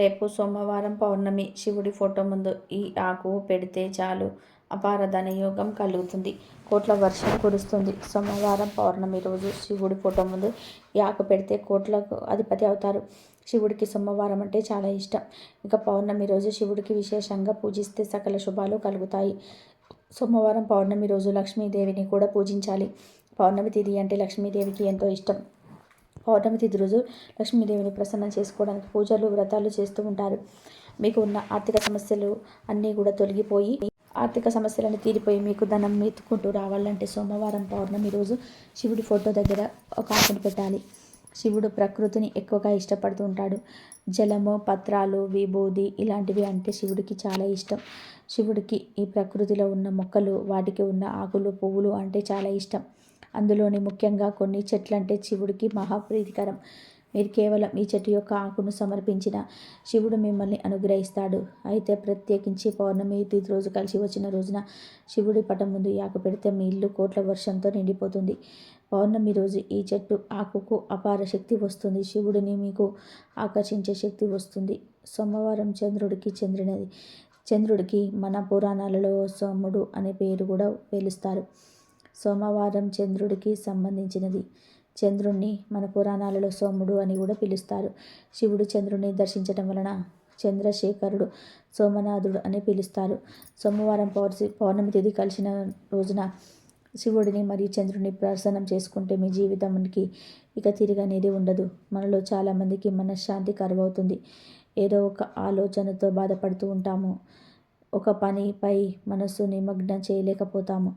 రేపు సోమవారం పౌర్ణమి శివుడి ఫోటో ముందు ఈ ఆకు పెడితే చాలు. అపార ధనయోగం కలుగుతుంది. కోట్ల వర్షం కురుస్తుంది. సోమవారం పౌర్ణమి రోజు శివుడి ఫోటో ముందు ఈ ఆకు పెడితే కోట్లకు అధిపతి అవుతారు. శివుడికి సోమవారం అంటే చాలా ఇష్టం. ఇక పౌర్ణమి రోజు శివుడికి విశేషంగా పూజిస్తే సకల శుభాలు కలుగుతాయి. సోమవారం పౌర్ణమి రోజు లక్ష్మీదేవిని కూడా పూజించాలి. పౌర్ణమి తిథి అంటే లక్ష్మీదేవికి ఎంతో ఇష్టం. పౌర్ణమి తిథి రోజు లక్ష్మీదేవిని ప్రసన్నం చేసుకోవడానికి పూజలు వ్రతాలు చేస్తూ ఉంటారు. మీకు ఉన్న ఆర్థిక సమస్యలు అన్నీ కూడా తొలగిపోయి ఆర్థిక సమస్యలన్నీ తీరిపోయి మీకు ధనం మెత్తుకుంటూ రావాలంటే సోమవారం పౌర్ణమి రోజు శివుడి ఫోటో దగ్గర ఒక ఆకును పెట్టాలి. శివుడు ప్రకృతిని ఎక్కువగా ఇష్టపడుతూ ఉంటాడు. జలము పత్రాలు విభూది ఇలాంటివి అంటే శివుడికి చాలా ఇష్టం. శివుడికి ఈ ప్రకృతిలో ఉన్న మొక్కలు వాటికి ఉన్న ఆకులు పువ్వులు అంటే చాలా ఇష్టం. అందులోని ముఖ్యంగా కొన్ని చెట్లు అంటే శివుడికి మహాప్రీతికరం. మీరు కేవలం ఈ చెట్టు యొక్క ఆకును సమర్పించిన శివుడు మిమ్మల్ని అనుగ్రహిస్తాడు. అయితే ప్రత్యేకించి పౌర్ణమి తిథి రోజు కలిసి వచ్చిన రోజున శివుడి పటం ముందు యాక ఆకు పెడితే మీ ఇల్లు కోట్ల వర్షంతో నిండిపోతుంది. పౌర్ణమి రోజు ఈ చెట్టు ఆకుకు అపార శక్తి వస్తుంది. శివుడిని మీకు ఆకర్షించే శక్తి వస్తుంది. సోమవారం చంద్రుడికి చంద్రునిది చంద్రుడికి మన పురాణాలలో సోముడు అనే పేరు కూడా పిలుస్తారు సోమవారం చంద్రుడికి సంబంధించినది. చంద్రుణ్ణి మన పురాణాలలో సోముడు అని కూడా పిలుస్తారు. శివుడు చంద్రుణ్ణి దర్శించటం వలన చంద్రశేఖరుడు సోమనాథుడు అని పిలుస్తారు. సోమవారం పౌర్సి పౌర్ణమి తిథి కలిసిన రోజున శివుడిని మరియు చంద్రుని ప్రసన్నం చేసుకుంటే మీ జీవితానికి ఇక తిరిగనేది ఉండదు. మనలో చాలామందికి మనశ్శాంతి కరువవుతుంది. ఏదో ఒక ఆలోచనతో బాధపడుతూ ఉంటాము. ఒక పనిపై మనసు నిమగ్నం చేయలేకపోతాము.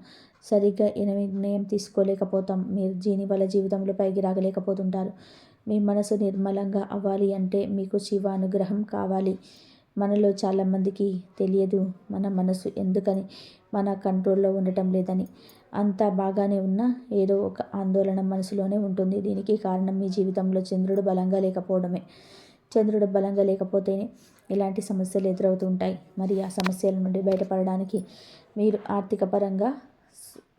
సరిగ్గా నిర్ణయం తీసుకోలేకపోతాం. మీరు దీని వల్ల జీవితంలో పైకి రాగలేకపోతుంటారు. మీ మనసు నిర్మలంగా అవ్వాలి అంటే మీకు శివ అనుగ్రహం కావాలి. మనలో చాలామందికి తెలియదు మన మనసు ఎందుకని మన కంట్రోల్లో ఉండటం లేదని. అంతా బాగానే ఉన్నా ఏదో ఒక ఆందోళన మనసులోనే ఉంటుంది. దీనికి కారణం మీ జీవితంలో చంద్రుడు బలంగా లేకపోవడమే. చంద్రుడు బలంగా లేకపోతేనే ఇలాంటి సమస్యలు ఎదురవుతుంటాయి? మరి ఆ సమస్యల నుండి బయటపడడానికి మీరు ఆర్థిక పరంగా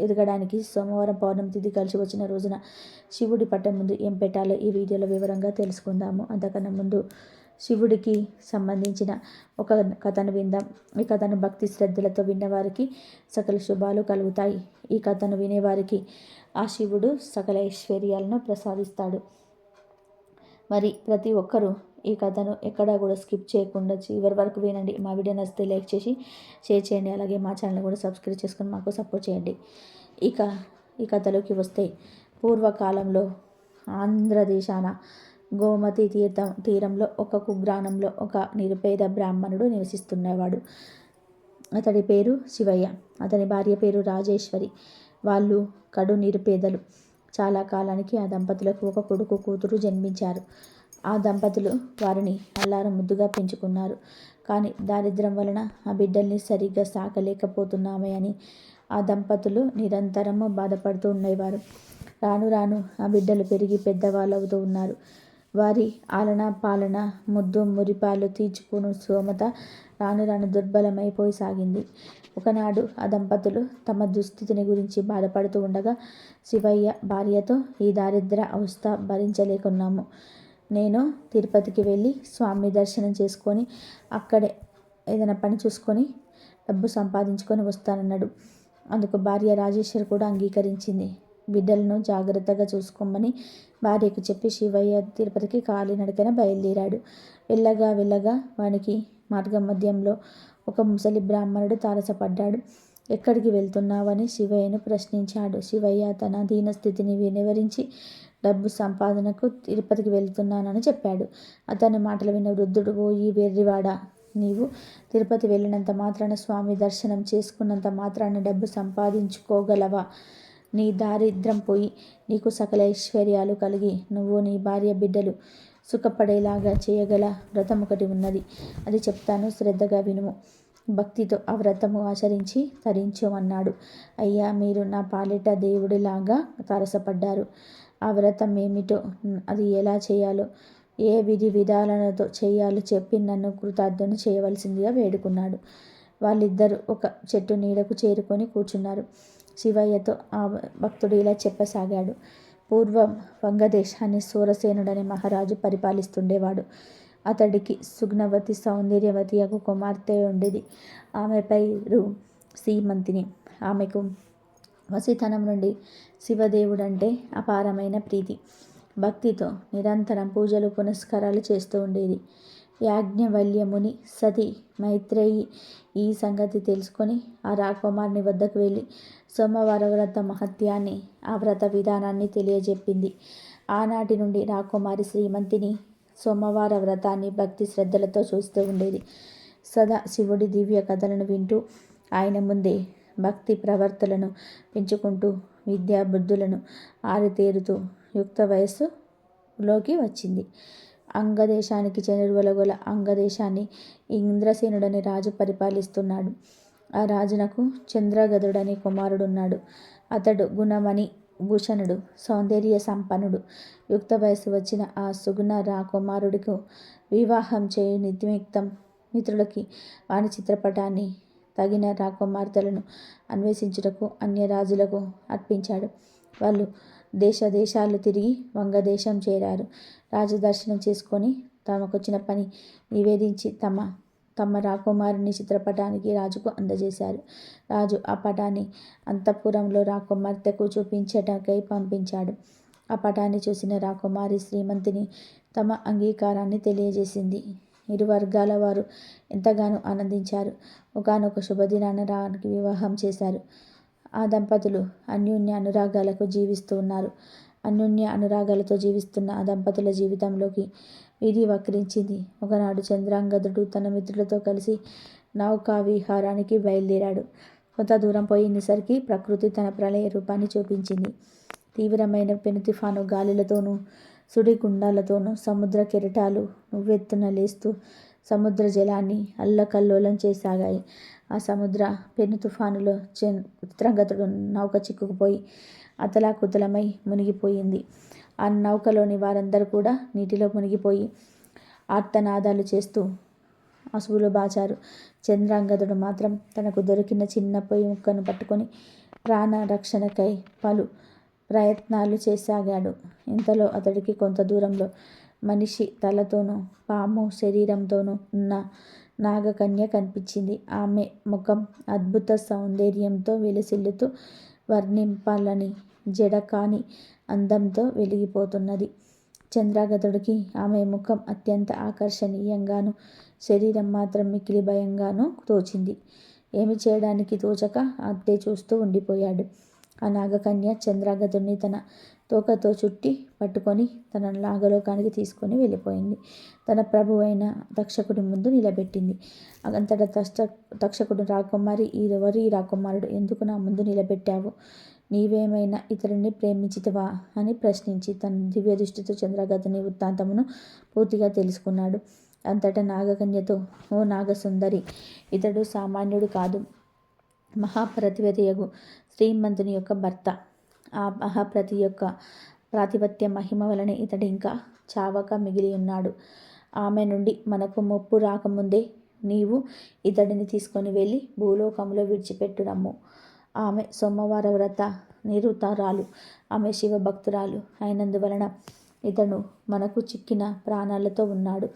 ఎదగడానికి సోమవారం పౌర్ణమి తిథి కలిసి వచ్చిన రోజున శివుడి పట్టం ముందు ఏం పెట్టాలో ఈ వీడియోలో వివరంగా తెలుసుకుందాము. అంతకన్నా ముందు శివుడికి సంబంధించిన ఒక కథను విందాం. ఈ కథను భక్తి శ్రద్ధలతో విన్నవారికి సకల శుభాలు కలుగుతాయి. ఈ కథను వినేవారికి ఆ శివుడు సకల ఐశ్వర్యాలను ప్రసాదిస్తాడు. మరి ప్రతి ఒక్కరూ ఈ కథను ఎక్కడా కూడా స్కిప్ చేయకుండా చివరి వరకు వినండి. మా వీడియో నచ్చితే లైక్ చేసి షేర్ చేయండి. అలాగే మా ఛానల్ కూడా సబ్స్క్రైబ్ చేసుకొని మాకు సపోర్ట్ చేయండి. ఇక ఈ కథలోకి వస్తే పూర్వకాలంలో ఆంధ్రదేశాన గోమతి తీర్థం తీరంలో ఒక కుగ్రామంలో ఒక నిరుపేద బ్రాహ్మణుడు నివసిస్తున్నవాడు అతడి పేరు శివయ్య. అతని భార్య పేరు రాజేశ్వరి. వాళ్ళు కడు నిరుపేదలు. చాలా కాలానికి ఆ దంపతులకు ఒక కొడుకు కూతురు జన్మించారు. ఆ దంపతులు వారిని అల్లారం ముద్దుగా పెంచుకున్నారు. కానీ దారిద్ర్యం వలన ఆ బిడ్డల్ని సరిగ్గా సాకలేకపోతున్నామే అని ఆ దంపతులు నిరంతరము బాధపడుతూ ఉండేవారు. రాను రాను ఆ బిడ్డలు పెరిగి పెద్దవాళ్ళు అవుతూ ఉన్నారు. వారి ఆలన పాలన ముద్దు మురిపాలు తీర్చుకుని స్తోమత రాను రాను దుర్బలమైపోయి సాగింది. ఒకనాడు ఆ దంపతులు తమ దుస్థితిని గురించి బాధపడుతూ ఉండగా శివయ్య భార్యతో ఈ దారిద్ర అవస్థ భరించలేకున్నాము. నేను తిరుపతికి వెళ్ళి స్వామి దర్శనం చేసుకొని అక్కడే ఏదైనా పని చూసుకొని డబ్బు సంపాదించుకొని వస్తానన్నాడు. అందుకు భార్య రాజేశ్వరి కూడా అంగీకరించింది. బిడ్డలను జాగ్రత్తగా చూసుకోమని భార్యకు చెప్పి శివయ్య తిరుపతికి కాలినడకన బయలుదేరాడు. వెళ్ళగా వెళ్ళగా వానికి మార్గ మధ్యంలో ఒక ముసలి బ్రాహ్మణుడు తారసపడ్డాడు. ఎక్కడికి వెళ్తున్నావని శివయ్యను ప్రశ్నించాడు. శివయ్య తన దీనస్థితిని వినివరించి డబ్బు సంపాదనకు తిరుపతికి వెళ్తున్నానని చెప్పాడు. అతని మాటలు విన్న వృద్ధుడు పోయి ఈ వెర్రివాడా! నీవు తిరుపతి వెళ్ళినంత మాత్రాన స్వామి దర్శనం చేసుకున్నంత మాత్రాన డబ్బు సంపాదించుకోగలవా? నీ దారిద్రం పోయి నీకు సకల ఐశ్వర్యాలు కలిగి నువ్వు నీ భార్య బిడ్డలు సుఖపడేలాగా చేయగల వ్రతం ఒకటి ఉన్నది. అది చెప్తాను శ్రద్ధగా వినుము. భక్తితో ఆ వ్రతము ఆచరించి తరించమన్నాడు అయ్యా మీరు నా పాలిట దేవుడిలాగా తారసపడ్డారు. ఆ వ్రతం ఏమిటో అది ఎలా చేయాలో ఏ విధి విధాలతో చేయాలో చెప్పి నన్ను కృతార్థను చేయవలసిందిగా వేడుకున్నాడు. వాళ్ళిద్దరూ ఒక చెట్టు నీడకు చేరుకొని కూర్చున్నారు. శివయ్యతో ఆ భక్తుడు ఇలా చెప్పసాగాడు. పూర్వం వంగదేశాన్ని సూరసేనుడనే మహారాజు పరిపాలిస్తుండేవాడు. అతడికి సుగ్నవతి సౌందర్యవతి ఒక కుమార్తె ఉండేది. ఆమె పేరు శ్రీమంతిని. ఆమెకు వసితనం నుండి శివదేవుడంటే అపారమైన ప్రీతి. భక్తితో నిరంతరం పూజలు పునస్కారాలు చేస్తూ ఉండేది. యాజ్ఞవల్యముని సతి మైత్రేయి ఈ సంగతి తెలుసుకొని ఆ రాకుమారుని వద్దకు వెళ్ళి సోమవార వ్రత మహత్యాన్ని ఆ వ్రత విధానాన్ని తెలియజెప్పింది. ఆనాటి నుండి రాకుమారి శ్రీమంతిని సోమవార వ్రతాన్ని భక్తి శ్రద్ధలతో చూస్తూ ఉండేది. సదా శివుడి దివ్య కథలను వింటూ ఆయన ముందే భక్తి ప్రవర్తలను పెంచుకుంటూ విద్యా బుద్ధులను ఆరితేరుతూ యుక్త వయస్సులోకి వచ్చింది. అంగదేశానికి చెరువలగొల అంగదేశాన్ని ఇంద్రసేనుడని రాజు పరిపాలిస్తున్నాడు. ఆ రాజునకు చంద్రగదుడని కుమారుడున్నాడు. అతడు గుణమణి భూషణుడు సౌందర్య సంపన్నుడు. యుక్త వయసు వచ్చిన ఆ సుగుణ రాకుమారుడికి వివాహం చేయు నిమిత్తం మిత్రులకి వాని చిత్రపటాన్ని తగిన రాకుమార్తెలను అన్వేషించుటకు అన్యరాజులకు అర్పించాడు. వాళ్ళు దేశ దేశాలు తిరిగి వంగదేశం చేరారు. రాజు దర్శనం చేసుకొని తమకొచ్చిన పని నివేదించి తమ తమ రాకుమారుని చిత్రపటానికి రాజుకు అందజేశారు. రాజు ఆ పటాన్ని అంతఃపురంలో రాకుమార్తెకు చూపించటకై పంపించాడు. ఆ పటాన్ని చూసిన రాకుమారి శ్రీమంతిని తమ అంగీకారాన్ని తెలియజేసింది. ఇరు వర్గాల వారు ఎంతగానో ఆనందించారు. ఒకనొక శుభదినాన రానికి వివాహం చేశారు. ఆ దంపతులు అన్యోన్య అనురాగాలకు జీవిస్తూ ఉన్నారు. అన్యోన్య అనురాగాలతో జీవిస్తున్న ఆ దంపతుల జీవితంలోకి విధి వక్రించింది. ఒకనాడు చంద్రాంగదుడు తన మిత్రులతో కలిసి నౌకా విహారానికి బయలుదేరాడు. కొంత దూరం పోయినసరికి ప్రకృతి తన ప్రళయ రూపాన్ని చూపించింది. తీవ్రమైన పెను తుఫాను గాలులతోనూ సుడిగుండాలతోనూ సముద్ర కెరటాలు నువ్వెత్తున లేస్తూ సముద్ర జలాన్ని అల్లకల్లోలం చేసాగాయి. ఆ సముద్ర పెను తుఫానులో చిత్రంగతుడు నౌక చిక్కుకుపోయి అతలాకుతలమై మునిగిపోయింది. ఆ నౌకలోని వారందరూ కూడా నీటిలో మునిగిపోయి ఆర్తనాదాలు చేస్తూ అసువులు బాచారు. చంద్రాంగదుడు మాత్రం తనకు దొరికిన చిన్న పొయ్యి ముక్కను పట్టుకొని ప్రాణ రక్షణకై పలు ప్రయత్నాలు చేసాగాడు. ఇంతలో అతడికి కొంత దూరంలో మనిషి తలతోనూ పాము శరీరంతోనూ ఉన్న నాగకన్య కనిపించింది. ఆమె ముఖం అద్భుత సౌందర్యంతో వెలిసిల్లుతూ వర్ణింపాలని జడకాని అందంతో వెలిగిపోతున్నది. చంద్రాగతుడికి ఆమె ముఖం అత్యంత ఆకర్షణీయంగాను శరీరం మాత్రం మికిలి భయంగానూ తోచింది. ఏమి చేయడానికి తోచక అద్దె చూస్తూ ఉండిపోయాడు. ఆ నాగకన్య చంద్రాగతుడిని తన తోకతో చుట్టి పట్టుకొని తన నాగలోకానికి తీసుకొని వెళ్ళిపోయింది. తన ప్రభు అయిన తక్షకుడి ముందు నిలబెట్టింది. అంతటా తక్ష తక్షకుడు రాకుమారి ఈ రాకుమారుడు? ఎందుకు నా ముందు నిలబెట్టావు? నీవేమైనా ఇతరుని ప్రేమించితివా? అని ప్రశ్నించి తన దివ్య దృష్టితో చంద్రగతుని వృత్తాంతమును పూర్తిగా తెలుసుకున్నాడు. అంతటా నాగకన్యతో ఓ నాగసుందరి ఇతడు సామాన్యుడు కాదు. మహాప్రతివేదయగు శ్రీమంతుని యొక్క భర్త. ఆ మహాప్రతి యొక్క ప్రాతిపత్య మహిమ వలన ఇతడు ఇంకా చావక మిగిలి ఉన్నాడు. ఆమె నుండి మనకు ముప్పు రాకముందే నీవు ఇతడిని తీసుకొని వెళ్ళి భూలోకంలో విడిచిపెట్టురమ్ము ఆమె సోమవార వ్రత నిరుతారాలు ఆమె శివభక్తురాలు అయినందువలన ఇతడు మనకు చిక్కిన ప్రాణాలతో ఉన్నాడు.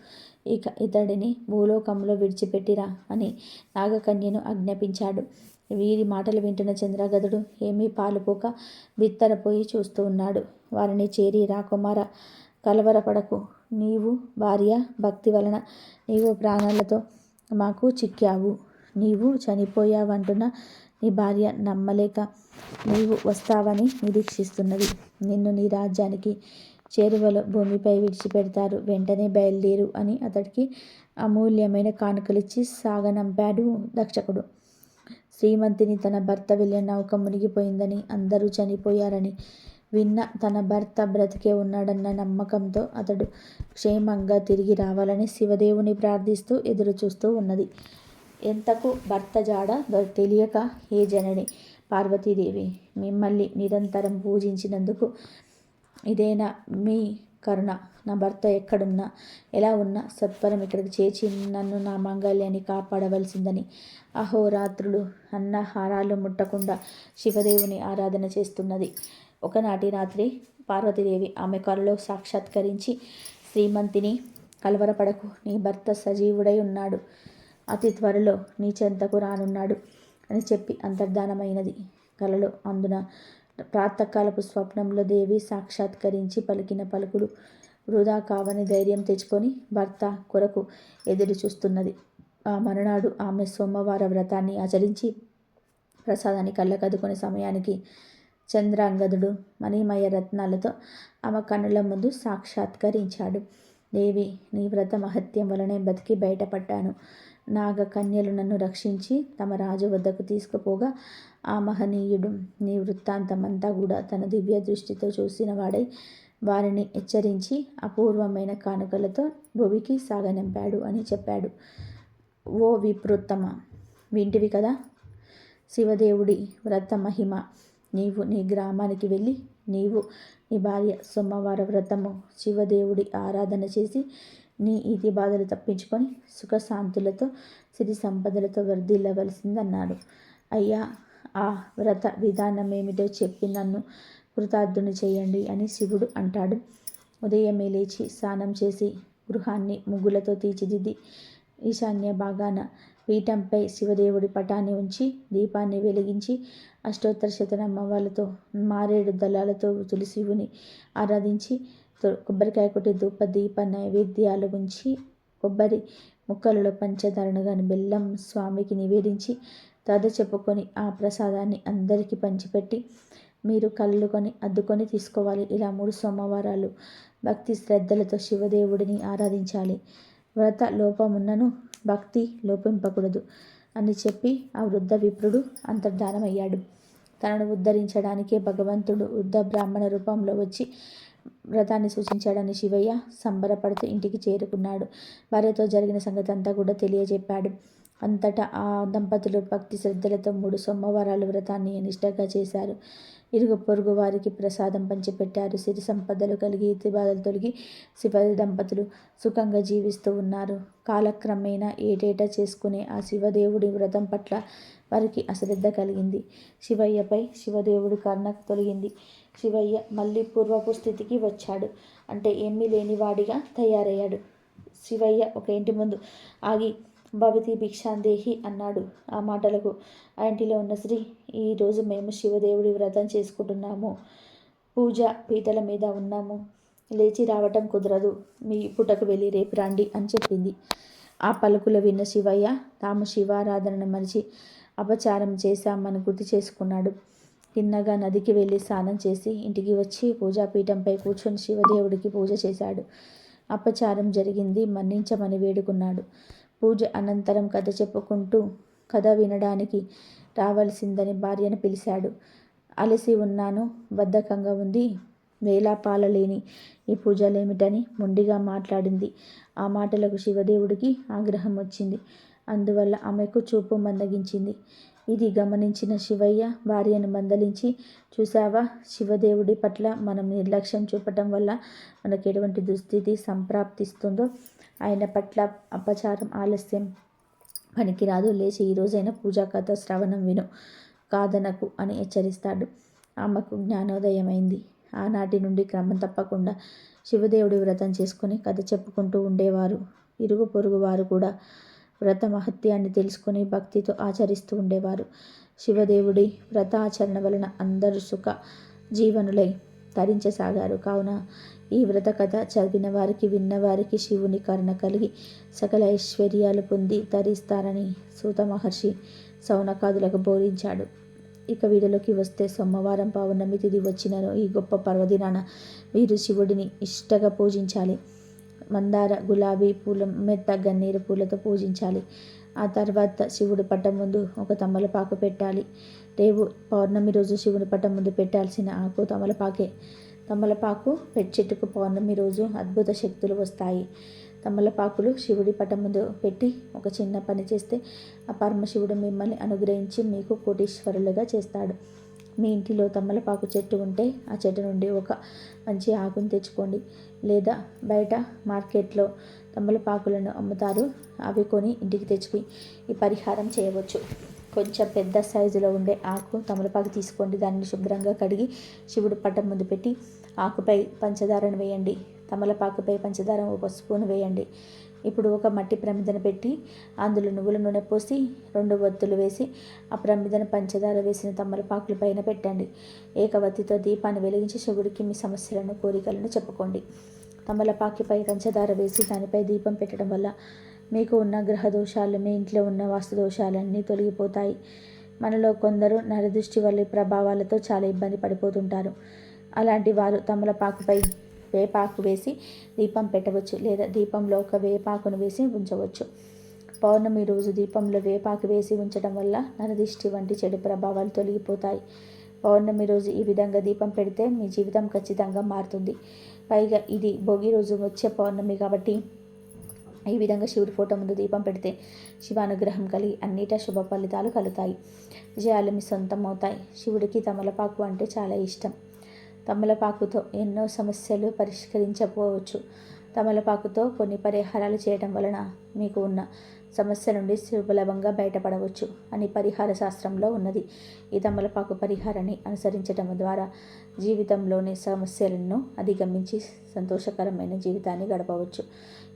ఇక ఇతడిని భూలోకంలో విడిచిపెట్టిరా అని నాగకన్యను ఆజ్ఞాపించాడు. వీరి మాటలు వింటున్న చంద్రగదుడు ఏమీ పాలుపోక బిత్తరపోయి చూస్తూ ఉన్నాడు. వారిని చేరి రాకుమార కలవరపడకు. నీవు భార్య భక్తి వలన నీవు ప్రాణాలతో మాకు చిక్కావు. నీవు చనిపోయావంటున్న నీ భార్య నమ్మలేక నీవు వస్తావని నిరీక్షిస్తున్నది. నిన్ను నీ రాజ్యానికి చేరువలో భూమిపై విడిచిపెడతారు. వెంటనే బయలుదేరు అని అతడికి అమూల్యమైన కానుకలిచ్చి సాగనంపాడు దక్షకుడు. శ్రీమంతిని తన భర్త వెళ్ళిన నౌక మునిగిపోయిందని అందరూ చనిపోయారని విన్న తన భర్త బ్రతికే ఉన్నాడన్న నమ్మకంతో అతడు క్షేమంగా తిరిగి రావాలని శివదేవుని ప్రార్థిస్తూ ఎదురు చూస్తూ ఉన్నది. ఎంతకు భర్త జాడ తెలియక ఏ జనని పార్వతీదేవి మిమ్మల్ని నిరంతరం పూజించినందుకు ఇదేనా మీ కరుణ. నా భర్త ఎక్కడున్నా ఎలా ఉన్నా సత్వరం ఇక్కడికి చేర్చి నన్ను నా మంగళ్యాన్ని కాపాడవలసిందని అహోరాత్రులు అన్నహారాలు ముట్టకుండా శివదేవుని ఆరాధన చేస్తున్నది. ఒకనాటి రాత్రి పార్వతీదేవి ఆమె కలలో సాక్షాత్కరించి శ్రీమంతిని కలవరపడకు. నీ భర్త సజీవుడై ఉన్నాడు. అతి త్వరలో నీ చెంతకు రానున్నాడు అని చెప్పి అంతర్ధానమైనది కలలో అందున ప్రాతకాలపు స్వప్నంలో దేవి సాక్షాత్కరించి పలికిన పలుకులు వృధా కావని ధైర్యం తెచ్చుకొని భర్త కొరకు ఎదురు చూస్తున్నది. ఆ మరునాడు ఆమె సోమవార వ్రతాన్ని ఆచరించి ప్రసాదాన్ని కళ్ళకద్దుకునే సమయానికి చంద్రాంగదుడు మణిమయ రత్నాలతో ఆమె కన్నుల ముందు సాక్షాత్కరించాడు. దేవి నీ వ్రత మహత్యం వలనే బతికి బయటపడ్డాను. నాగ కన్యలు నన్ను రక్షించి తమ రాజు వద్దకు తీసుకుపోగా ఆ మహనీయుడు నీ వృత్తాంతమంతా కూడా తన దివ్య దృష్టితో చూసిన వాడై వారిని హెచ్చరించి అపూర్వమైన కానుకలతో భువికి సాగనింపాడు అని చెప్పాడు. ఓ విపృత్తమ వింటివి కదా? శివదేవుడి వ్రత మహిమ. నీవు నీ గ్రామానికి వెళ్ళి నీవు నీ భార్య సోమవార వ్రతము శివదేవుడి ఆరాధన చేసి నీ ఈతి బాధలు తప్పించుకొని సుఖశాంతులతో సిరి సంపదలతో వర్ధిల్లవలసిందన్నాడు. అయ్యా ఆ వ్రత విధానం ఏమిటో చెప్పి నన్ను కృతార్థుని చేయండి అని శివుడు అంటాడు. ఉదయమే లేచి స్నానం చేసి గృహాన్ని ముగ్గులతో తీర్చిదిద్ది ఈశాన్య భాగాన పీఠంపై శివదేవుడి పటాన్ని ఉంచి దీపాన్ని వెలిగించి అష్టోత్తర శతనామాలతో మారేడు దళాలతో తులసివుని ఆరాధించి కొబ్బరికాయ కొట్టి ధూప దీప నైవేద్యాలు ఉంచి కొబ్బరి ముక్కలలో పంచదారను కానీ బెల్లం స్వామికి నివేదించి తద చెప్పుకొని ఆ ప్రసాదాన్ని అందరికీ పంచిపెట్టి మీరు కళ్ళుకొని అద్దుకొని తీసుకోవాలి. ఇలా మూడు సోమవారాలు భక్తి శ్రద్ధలతో శివదేవుడిని ఆరాధించాలి. వ్రత లోపమున్నను భక్తి లోపింపకూడదు అని చెప్పి ఆ వృద్ధ విప్రుడు అంతర్ధానమయ్యాడు. తనను ఉద్ధరించడానికే భగవంతుడు వృద్ధ బ్రాహ్మణ రూపంలో వచ్చి వ్రతాన్ని సూచించాడని శివయ్య సంబరపడుతూ ఇంటికి చేరుకున్నాడు. భార్యతో జరిగిన సంగతి అంతా కూడా తెలియజెప్పాడు. అంతటా ఆ దంపతులు భక్తి శ్రద్ధలతో మూడు సోమవారాలు వ్రతాన్ని నిష్టగా చేశారు. ఇరుగు పొరుగు వారికి ప్రసాదం పంచిపెట్టారు. సిరి సంపదలు కలిగి బాధలు తొలగి శివ దంపతులు సుఖంగా జీవిస్తూ ఉన్నారు. కాలక్రమేణా ఏటేటా చేసుకునే ఆ శివదేవుడి వ్రతం పట్ల వారికి అశ్రద్ధ కలిగింది. శివయ్యపై శివదేవుడి కర్ణ తొలగింది. శివయ్య మళ్ళీ పూర్వపు స్థితికి వచ్చాడు. అంటే ఏమీ లేనివాడిగా తయారయ్యాడు. శివయ్య ఒక ఇంటి ముందు ఆగి భవతి భిక్షాందేహి అన్నాడు ఆ మాటలకు. ఆ ఇంటిలో ఉన్న శ్రీ ఈరోజు మేము శివదేవుడి వ్రతం చేసుకుంటున్నాము. పూజ పీటల మీద ఉన్నాము. లేచి రావటం కుదరదు. మీ పుటకు వెళ్ళి రేపు రండి అని చెప్పింది. ఆ పలుకులు విన్న శివయ్య తాము శివారాధనను మరిచి అపచారం చేశామని గుర్తు చేసుకున్నాడు. తిన్నగా నదికి వెళ్ళి స్నానం చేసి ఇంటికి వచ్చి పూజాపీఠంపై కూర్చొని శివదేవుడికి పూజ చేశాడు. అపచారం జరిగింది. మన్నించమని వేడుకున్నాడు. పూజ అనంతరం కథ చెప్పుకుంటూ కథ వినడానికి రావలసిందని భార్యను పిలిచాడు. అలసి ఉన్నాను. బద్ధకంగా ఉంది. వేలాపాలలేని ఈ పూజలేమిటని మొండిగా మాట్లాడింది. ఆ మాటలకు శివదేవుడికి ఆగ్రహం వచ్చింది. అందువల్ల ఆమెకు చూపు మందగించింది. ఇది గమనించిన శివయ్య భార్యను మందలించి చూసావా శివదేవుడి పట్ల మనం నిర్లక్ష్యం చూపటం వల్ల మనకు ఎటువంటి దుస్థితి సంప్రాప్తిస్తుందో? ఆయన పట్ల అపచారం ఆలస్యం పనికిరాదు. లేచి ఈరోజైనా పూజా కథ శ్రవణం విను. కాదనకు అని హెచ్చరిస్తాడు. ఆమెకు జ్ఞానోదయమైంది. ఆనాటి నుండి క్రమం తప్పకుండా శివదేవుడి వ్రతం చేసుకుని కథ చెప్పుకుంటూ ఉండేవారు. ఇరుగు పొరుగు వారు కూడా వ్రత మహత్యాన్ని తెలుసుకుని భక్తితో ఆచరిస్తూ ఉండేవారు. శివదేవుడి వ్రత ఆచరణ వలన అందరూ సుఖ జీవనులై తరించసాగారు. కావున ఈ వ్రత కథ చదివిన వారికి విన్నవారికి శివుని కరుణ కలిగి సకల ఐశ్వర్యాలు పొంది తరిస్తారని సూత మహర్షి సౌనకాదులకు బోధించాడు. ఇక వీడిలోకి వస్తే సోమవారం పౌర్ణమి తిది వచ్చిన ఈ గొప్ప పర్వదినాన వీరు శివుడిని ఇష్టగా పూజించాలి. మందార గులాబీ పూల మెత్త గన్నేరు పూలతో పూజించాలి. ఆ తర్వాత శివుడి పట్టం ముందు ఒక తమలపాకు పెట్టాలి. రేపు పౌర్ణమి రోజు శివుని పట్టం ముందు పెట్టాల్సిన ఆకు తమలపాకే. తమలపాకు చెట్టుకు పౌర్ణమి రోజు అద్భుత శక్తులు వస్తాయి. తమలపాకులు శివుడి పటం ముందు పెట్టి ఒక చిన్న పని చేస్తే ఆ పరమశివుడు మిమ్మల్ని అనుగ్రహించి మీకు కోటీశ్వరులుగా చేస్తాడు. మీ ఇంటిలో తమలపాకు చెట్టు ఉంటే ఆ చెట్టు నుండి ఒక మంచి ఆకును తెచ్చుకోండి. లేదా బయట మార్కెట్లో తమలపాకులను అమ్ముతారు. అవి కొని ఇంటికి తెచ్చుకుని ఈ పరిహారం చేయవచ్చు. కొంచెం పెద్ద సైజులో ఉండే ఆకు తమలపాకు తీసుకోండి. దాన్ని శుభ్రంగా కడిగి శివుడు పట్టం ముందు పెట్టి ఆకుపై పంచదారను వేయండి. తమలపాకుపై పంచదార ఒక స్పూన్ వేయండి. ఇప్పుడు ఒక మట్టి ప్రమిదను పెట్టి అందులో నువ్వుల నూనె పోసి రెండు వత్తులు వేసి ఆ ప్రమిదను పంచదార వేసిన తమలపాకుల పైన పెట్టండి. ఏకవత్తితో దీపాన్ని వెలిగించి శివుడికి మీ సమస్యలను కోరికలను చెప్పుకోండి. తమలపాకిపై పంచదార వేసి దానిపై దీపం పెట్టడం వల్ల మీకు ఉన్న గ్రహ దోషాలు మీ ఇంట్లో ఉన్న వాస్తు దోషాలన్నీ తొలగిపోతాయి. మనలో కొందరు నరదృష్టి వల్ల ప్రభావాలతో చాలా ఇబ్బంది పడిపోతుంటారు. అలాంటి వారు తమలపాకుపై వేపాకు వేసి దీపం పెట్టవచ్చు లేదా దీపంలో ఒక వేపాకును వేసి ఉంచవచ్చు. పౌర్ణమి రోజు దీపంలో వేపాకు వేసి ఉంచడం వల్ల నరదిష్టి వంటి చెడు ప్రభావాలు తొలగిపోతాయి. పౌర్ణమి రోజు ఈ విధంగా దీపం పెడితే మీ జీవితం ఖచ్చితంగా మారుతుంది. పైగా ఇది భోగి రోజు వచ్చే పౌర్ణమి కాబట్టి ఈ విధంగా శివుడి ఫోటో ముందు దీపం పెడితే శివానుగ్రహం కలిగి అన్నిట శుభ ఫలితాలు కలుగుతాయి. విజయాలు మీ సొంతం అవుతాయి. శివుడికి తమలపాకు అంటే చాలా ఇష్టం. తమలపాకుతో ఎన్నో సమస్యలు పరిష్కరించకపోవచ్చు తమలపాకుతో కొన్ని పరిహారాలు చేయడం వలన మీకు ఉన్న సమస్య నుండి సులభంగా బయటపడవచ్చు అని పరిహార శాస్త్రంలో ఉన్నది. ఈ తమలపాకు పరిహారాన్ని అనుసరించడం ద్వారా జీవితంలోని సమస్యలను అధిగమించి సంతోషకరమైన జీవితాన్ని గడపవచ్చు.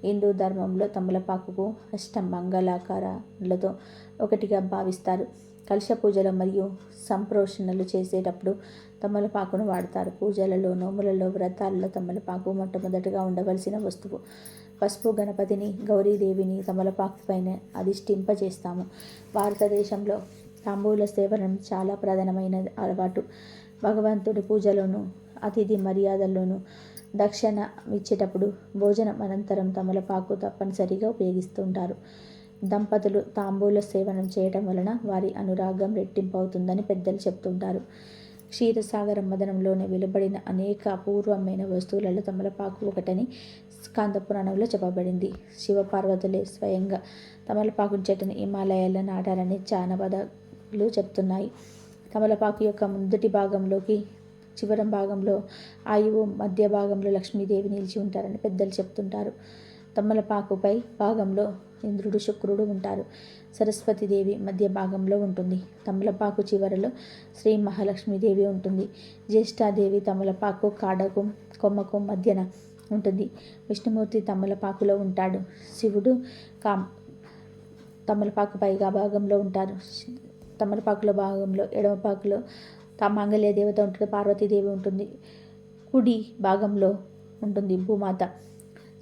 హిందూ ధర్మంలో తమలపాకుకు అష్టమంగళాకారాలతో ఒకటిగా భావిస్తారు. కలుష పూజలు మరియు సంప్రోషణలు చేసేటప్పుడు తమలపాకును వాడతారు. పూజలలో నోములలో వ్రతాలలో తమలపాకు మొట్టమొదటిగా ఉండవలసిన వస్తువు. పసుపు గణపతిని గౌరీదేవిని తమలపాకు పైన అధిష్ఠింపజేస్తాము. భారతదేశంలో తాంబూల సేవనం చాలా ప్రధానమైన అలవాటు. భగవంతుడి పూజలోను అతిథి మర్యాదల్లోనూ దక్షిణ ఇచ్చేటప్పుడు భోజనం అనంతరం తమలపాకు తప్పనిసరిగా ఉపయోగిస్తుంటారు. దంపతులు తాంబూల సేవనం చేయడం వలన వారి అనురాగం రెట్టింపు అవుతుందని పెద్దలు చెప్తుంటారు. క్షీరసాగర మదనంలోనే వెలువడిన అనేక అపూర్వమైన వస్తువులలో తమలపాకు ఒకటని స్కాంద పురాణంలో చెప్పబడింది. శివపార్వతులే స్వయంగా తమలపాకు చెట్టుని హిమాలయాల్లో నాటారని చానపదాలు చెప్తున్నాయి. తమలపాకు యొక్క ముందుటి భాగంలోకి చివరం భాగంలో ఆయువు మధ్య భాగంలో లక్ష్మీదేవి నిలిచి ఉంటారని పెద్దలు చెప్తుంటారు. తమలపాకుపై భాగంలో ఇంద్రుడు శుక్రుడు ఉంటారు. సరస్వతీదేవి మధ్య భాగంలో ఉంటుంది. తమలపాకు చివరలో శ్రీ మహాలక్ష్మీదేవి ఉంటుంది. జ్యేష్ఠాదేవి తమలపాకు కాడకు కొమ్మకు మధ్యన ఉంటుంది. విష్ణుమూర్తి తమలపాకులో ఉంటాడు. శివుడు కా తమలపాకు పైగా భాగంలో ఉంటారు. తమలపాకులో భాగంలో ఎడమపాకులో మాంగళ్య దేవత ఉంటుంది. పార్వతీదేవి ఉంటుంది. కుడి భాగంలో ఉంటుంది భూమాత.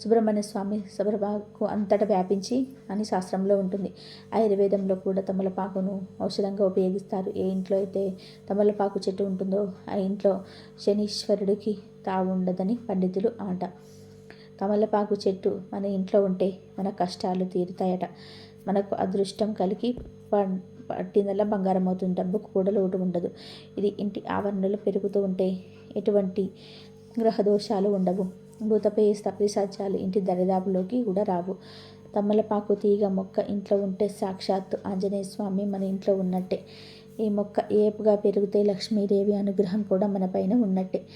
సుబ్రహ్మణ్య స్వామి సబరపాకు అంతటా వ్యాపించి అని శాస్త్రంలో ఉంటుంది. ఆయుర్వేదంలో కూడా తమలపాకును ఔషధంగా ఉపయోగిస్తారు. ఏ ఇంట్లో అయితే తమలపాకు చెట్టు ఉంటుందో ఆ ఇంట్లో శనీశ్వరుడికి తాగుండదని పండితులు ఆట. తమలపాకు చెట్టు మన ఇంట్లో ఉంటే మన కష్టాలు తీరుతాయట. మనకు అదృష్టం కలిగి పట్టిందల్లా బంగారం అవుతుంది. డబ్బుకు కూడా లోటు ఉండదు. ఇది ఇంటి ఆవరణలో పెరుగుతూ ఉంటే ఎటువంటి గ్రహ దోషాలు ఉండవు. భూతపేస్త పిశాచాలు ఇంటి దరిదాపులోకి కూడా రావు. తమలపాకు తీగ మొక్క ఇంట్లో ఉంటే సాక్షాత్తు ఆంజనేయ స్వామి మన ఇంట్లో ఉన్నట్టే. ఈ మొక్క ఏపుగా పెరిగితే లక్ష్మీదేవి అనుగ్రహం కూడా మన పైన ఉన్నట్టే.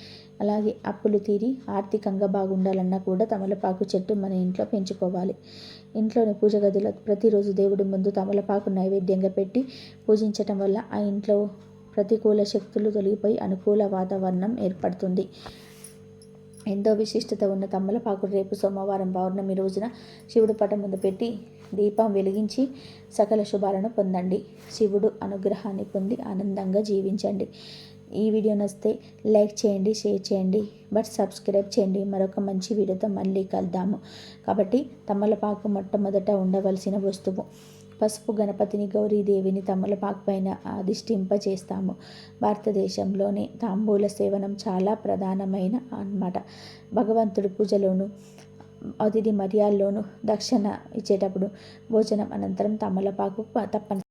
అలాగే అప్పులు తీరి ఆర్థికంగా బాగుండాలన్నా కూడా తమలపాకు చెట్టు మన ఇంట్లో పెంచుకోవాలి. ఇంట్లోని పూజ గదిలో ప్రతిరోజు దేవుడి ముందు తమలపాకు నైవేద్యంగా పెట్టి పూజించటం వల్ల ఆ ఇంట్లో ప్రతికూల శక్తులు తొలగిపోయి అనుకూల వాతావరణం ఏర్పడుతుంది. ఎంతో విశిష్టత ఉన్న తమ్మలపాకుడు రేపు సోమవారం పౌర్ణమి రోజున శివుడు పటం ముందు పెట్టి దీపం వెలిగించి సకల శుభాలను పొందండి. శివుడు అనుగ్రహాన్ని పొంది ఆనందంగా జీవించండి. ఈ వీడియో నచ్చితే లైక్ చేయండి షేర్ చేయండి బట్ సబ్స్క్రైబ్ చేయండి. మరొక మంచి వీడియోతో మళ్ళీ కలుద్దాము. కాబట్టి తమలపాకు మొట్టమొదట ఉండవలసిన వస్తువు పసుపు గణపతిని గౌరీదేవిని తమలపాకు పైన అధిష్ఠింపచేస్తాము. భారతదేశంలోని తాంబూల సేవనం చాలా ప్రధానమైన అన్నమాట. భగవంతుడి పూజలోను అతిథి మర్యాల్లోనూ దక్షిణ ఇచ్చేటప్పుడు భోజనం అనంతరం తమలపాకు తప్పని